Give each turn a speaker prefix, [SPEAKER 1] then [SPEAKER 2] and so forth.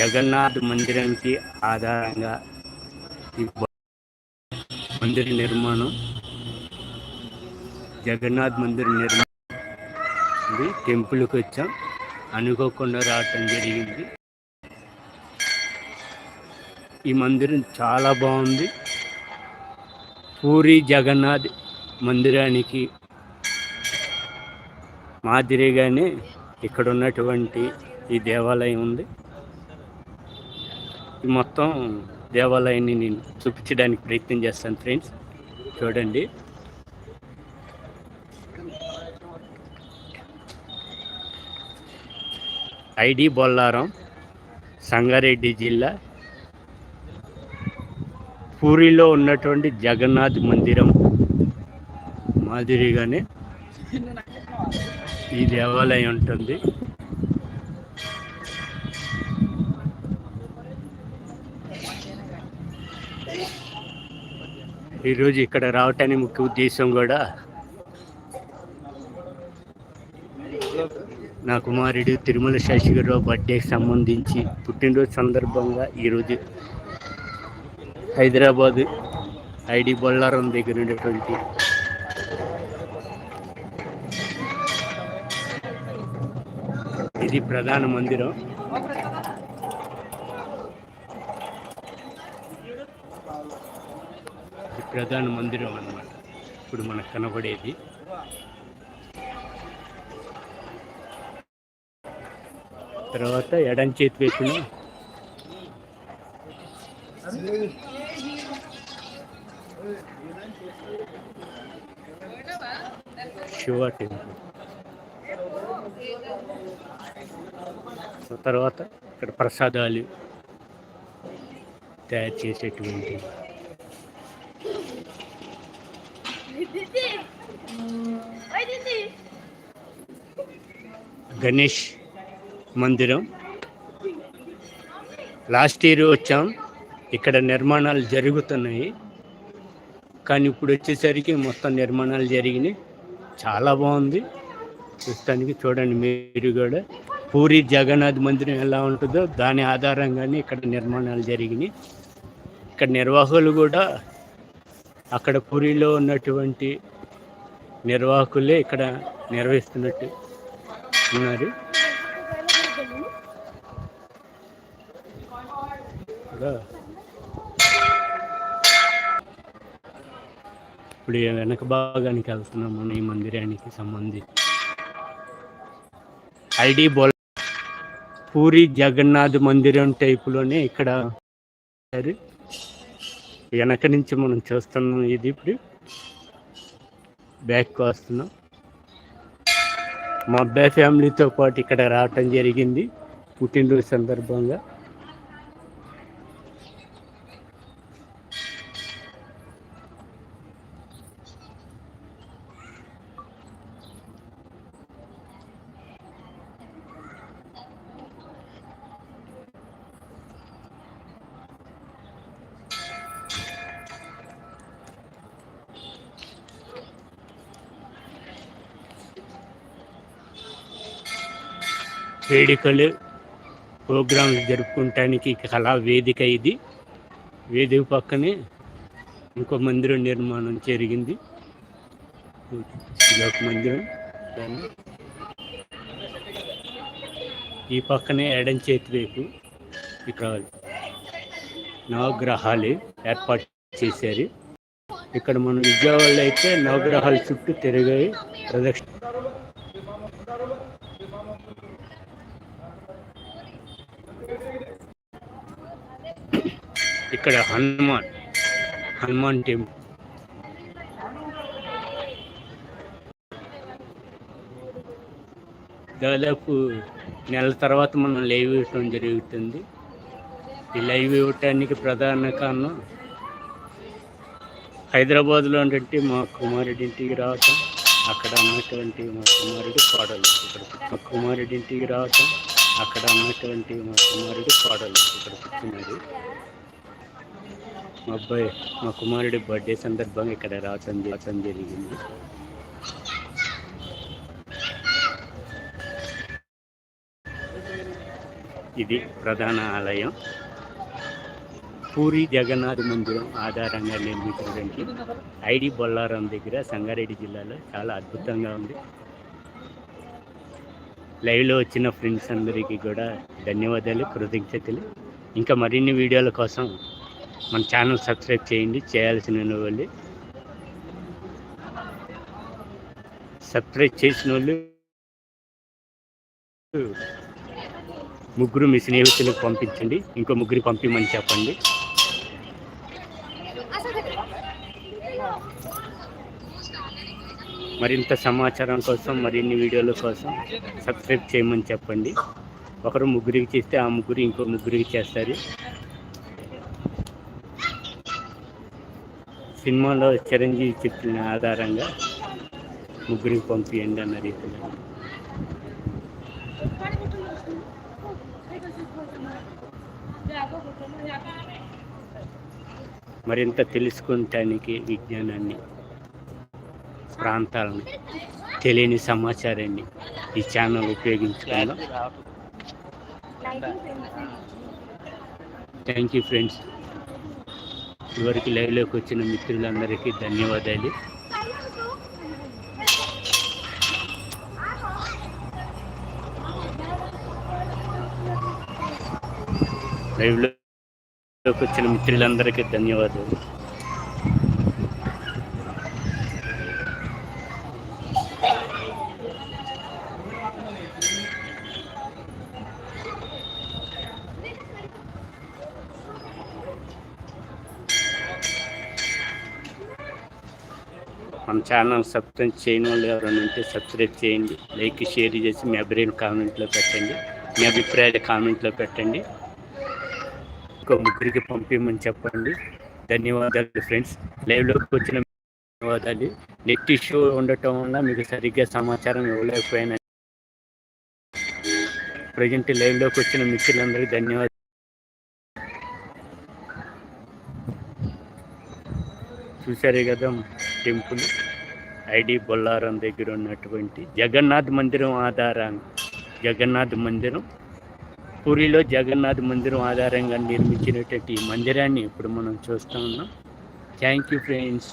[SPEAKER 1] జగన్నాథ్ మందిరానికి ఆధారంగా ఈ మందిర నిర్మాణం జగన్నాథ్ మందిర్ నిర్మాణం ఇది టెంపుల్కి వచ్చాం. అనుకోకుండా రావటం జరిగింది. ఈ మందిరం చాలా బాగుంది. పూరి జగన్నాథ్ మందిరానికి మాదిరిగానే ఇక్కడ ఉన్నటువంటి ఈ దేవాలయం ఉంది. మొత్తం దేవాలయాన్ని నేను చూపించడానికి ప్రయత్నం చేస్తాను ఫ్రెండ్స్. చూడండి. ఐడి బొల్లారం సంగారెడ్డి జిల్లా. పూరిలో ఉన్నటువంటి జగన్నాథ్ మందిరం మాదిరిగానే ఈ దేవాలయం ఉంటుంది. ఈరోజు ఇక్కడ రావటానికి ముఖ్య ఉద్దేశం కూడా నా కుమారుడు తిరుమల శేషగిరిరావు బర్త్డేకి సంబంధించి పుట్టినరోజు సందర్భంగా ఈరోజు హైదరాబాద్ ఐడి బొల్లారం దగ్గర ఉన్నటువంటి ఇది ప్రధాన మందిరం. ప్రధాన మందిరం అన్నమాట. ఇప్పుడు మనకు కనబడేది. తర్వాత ఎడం చేతి వైపున శివ టెంపుల్. తర్వాత ఇక్కడ ప్రసాదాలు తయారు చేసేటువంటి గణేష్ మందిరం. లాస్ట్ ఇయర్ వచ్చాం. ఇక్కడ నిర్మాణాలు జరుగుతున్నాయి. కానీ ఇప్పుడు వచ్చేసరికి మొత్తం నిర్మాణాలు జరిగినాయి. చాలా బాగుంది. చూస్తానికి చూడండి మీరు కూడా. పూరి జగన్నాథ్ మందిరం ఎలా ఉంటుందో దాని ఆధారంగానే ఇక్కడ నిర్మాణాలు జరిగినాయి. ఇక్కడ నిర్వాహకులు కూడా అక్కడ పూరిలో ఉన్నటువంటి నిర్వాహకులే ఇక్కడ నిర్వహిస్తున్నట్టు ఉన్నారు. ఇప్పుడు వెనక భాగానికి వెళ్తున్నాం మనం ఈ మందిరానికి సంబంధించి. ఐడి బోల్ పూరి జగన్నాథ్ మందిరం టైపులోనే ఇక్కడ అది వెనక నుంచి మనం చూస్తున్నాం ఇది ఇప్పుడు బ్యాక్ వస్తున్నాం. మా అబ్బాయి ఫ్యామిలీతో పాటు ఇక్కడ రావటం జరిగింది. పుట్టినరోజు సందర్భంగా. వేడుకలు ప్రోగ్రామ్స్ జరుపుకోవటానికి కళా వేదిక ఇది వేదిక పక్కనే ఇంకో మందిరం నిర్మాణం జరిగింది ఇది ఒక మందిరం దాన్ని ఈ పక్కనే ఎడం చేతి వైపు ఇక్కడ నవగ్రహాలు ఏర్పాటు చేశారు ఇక్కడ మన విజయవాడలో అయితే నవగ్రహాల చుట్టూ తిరిగాయి ప్రదక్షిణ ఇక్కడ హనుమాన్ హనుమాన్ టెంపుల్. దాదాపు నెల తర్వాత మనం లైవ్ ఇవ్వటం జరుగుతుంది. ఈ లైవ్ ఇవ్వటానికి ప్రధాన కారణం హైదరాబాద్లో ఉన్నటువంటి మా కుమారుడి ఇంటికి రావటం అక్కడ ఉన్నటువంటి మా కుమారుడు కోడలు. ఇక్కడ మా కుమారుడి ఇంటికి రావటం అక్కడ ఉన్నటువంటి మా కుమారుడు కోడలు. ఇక్కడ పుట్టినది మా అబ్బాయి మా కుమారుడి బర్త్డే సందర్భంగా ఇక్కడ రావటం రావటం జరిగింది. ఇది ప్రధాన ఆలయం. పూరి జగన్నాథ్ మందిరం ఆధారంగా నిర్మించినటువంటి ఐడి బొల్లారం దగ్గర సంగారెడ్డి జిల్లాలో చాలా అద్భుతంగా ఉంది. లైవ్లో వచ్చిన ఫ్రెండ్స్ అందరికీ కూడా ధన్యవాదాలు కృతజ్ఞతలు. ఇంకా మరిన్ని వీడియోల కోసం మన ఛానల్ సబ్స్క్రైబ్ చేయండి చేయాల్సిన వాళ్ళు. సబ్స్క్రైబ్ చేసిన వాళ్ళు ముగ్గురు మీ స్నేహితులకు పంపించండి ఇంకో ముగ్గురు పంపించమని చెప్పండి. మరింత సమాచారం కోసం మరిన్ని వీడియోల కోసం సబ్స్క్రైబ్ చేయమని చెప్పండి. ఒకరు ముగ్గురికి చేస్తే ఆ ముగ్గురు ఇంకో ముగ్గురికి చేస్తారు. సినిమాలో చిరంజీవి చెప్పిన ఆధారంగా ముగ్గురికి పంపించండి అన్న రీతిలో. మరింత తెలుసుకుంటానికి విజ్ఞానాన్ని ప్రాంతాలను తెలియని సమాచారాన్ని ఈ ఛానల్ ఉపయోగించుకుందాం థ్యాంక్ యూ ఫ్రెండ్స్ ఇవరికి లైవ్లోకి వచ్చిన మిత్రులందరికీ ధన్యవాదాలు. లైవ్లోకి వచ్చిన మిత్రులందరికీ ధన్యవాదాలు. మన ఛానల్ సబ్స్క్రైబ్ చేయని వాళ్ళు ఎవరైనా ఉంటే సబ్స్క్రైబ్ చేయండి. లైక్ షేర్ చేసి మీ అభిప్రాయం కామెంట్లో పెట్టండి. మీ అభిప్రాయాలు కామెంట్లో పెట్టండి. ఇంకో ముగ్గురికి పంపించమని చెప్పండి. ధన్యవాదాలు ఫ్రెండ్స్. లైవ్లోకి వచ్చిన ధన్యవాదాలు. నెట్ ఇష్యూ ఉండటం వల్ల మీకు సరిగ్గా సమాచారం ఇవ్వలేకపోయినా ప్రజెంట్ లైవ్లోకి వచ్చిన మిత్రులందరికీ ధన్యవాదాలు. చూసారే కదా టెంపుల్. ఐడి బొల్లారం దగ్గర ఉన్నటువంటి జగన్నాథ్ మందిరం ఆధారం జగన్నాథ్ మందిరం. పూరిలో జగన్నాథ్ మందిరం ఆధారంగా నిర్మించినటువంటి మందిరాన్ని ఇప్పుడు మనం చూస్తూ ఉన్నాం. Thank you friends